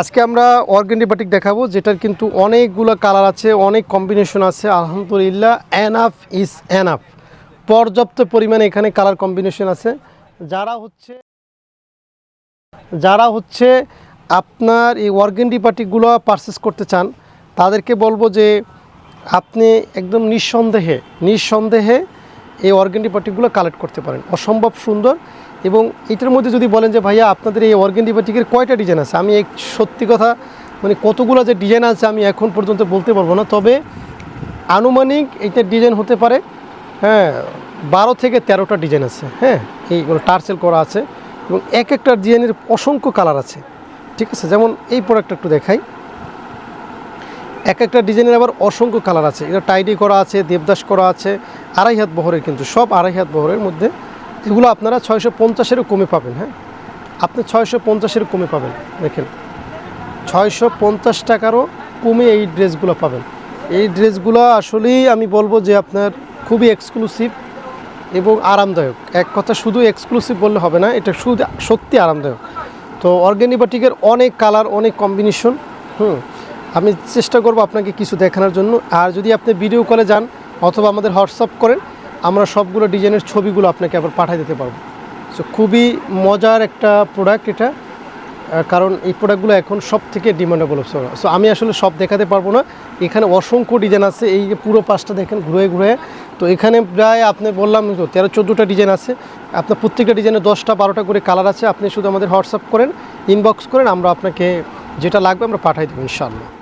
আজকে আমরা অর্গেন্ডি দেখাবো, যেটার কিন্তু অনেকগুলো কালার আছে, অনেক কম্বিনেশন আছে, আলহামদুলিল্লাহ এনাফ ইজ এনাফ পর্যাপ্ত পরিমাণে এখানে কালার কম্বিনেশন আছে। যারা হচ্ছে যারা হচ্ছে আপনার এই অর্গেন্ডি পাটিকগুলো পারচেস করতে চান, তাদেরকে বলব যে আপনি একদম নিঃসন্দেহে নিঃসন্দেহে এই অর্গেন্ডি পাটিকগুলো কালেক্ট করতে পারেন। অসম্ভব সুন্দর। এবং এটার মধ্যে যদি বলেন যে ভাইয়া আপনাদের এই অর্গেন্ডি বাটিকের কয়টা ডিজাইন আছে? আমি এক সত্যি কথা মানে কতগুলো যে ডিজাইন আছে আমি এখন পর্যন্ত বলতে পারব না। তবে আনুমানিক এইটা ডিজাইন হতে পারে হ্যাঁ বারো থেকে তেরোটা ডিজাইন আছে হ্যাঁ এইগুলো টার্সেল করা আছে এবং এক একটা ডিজাইনের অসংখ্য কালার আছে। ঠিক আছে? যেমন এই প্রোডাক্টটা একটু দেখাই। এক একটা ডিজাইনের আবার অসংখ্য কালার আছে। এটা টাইডি করা আছে, দেবদাস করা আছে, আড়াই হাত বহরের কিন্তু, সব আড়াই হাত বহরের মধ্যে এগুলো আপনারা ছয়শো পঞ্চাশেরও কমে পাবেন হ্যাঁ? আপনি ছয়শো পঞ্চাশেরও কমে পাবেন, দেখেন। ছয়শো পঞ্চাশ টাকারও কমে এই ড্রেসগুলো পাবেন। এই ড্রেসগুলো আসলেই আমি বলব যে আপনার খুবই এক্সক্লুসিভ এবং আরামদায়ক। এক কথা শুধু এক্সক্লুসিভ বললে হবে না, এটা শুধু সত্যি আরামদায়ক। তো অর্গ্যানিবাটিকের অনেক কালার, অনেক কম্বিনেশন হুম? আমি চেষ্টা করব আপনাকে কিছু দেখানোর জন্য। আর যদি আপনি ভিডিও কলে যান অথবা আমাদের হোয়াটসঅ্যাপ করেন আমরা সবগুলো ডিজাইনের ছবিগুলো আপনাকে আবার পাঠিয়ে দিতে পারব। সো খুবই মজার একটা প্রোডাক্ট এটা। কারণ এই প্রোডাক্টগুলো এখন সব থেকে ডিমান্ডেবল সো আমি আসলে সব দেখাতে পারব না। এখানে অসংখ্য ডিজাইন আছে। এই যে পুরো পাঁচটা দেখেন ঘুরে ঘুরে। তো এখানে প্রায় আপনি বললাম তো তেরো চোদ্দোটা ডিজাইন আছে। আপনার প্রত্যেকটা ডিজাইনে দশটা বারোটা করে কালার আছে। আপনি শুধু আমাদের হোয়াটসঅ্যাপ করেন ইনবক্স করেন। আমরা আপনাকে যেটা লাগবে আমরা পাঠাই দেবো ইনশাআল্লাহ।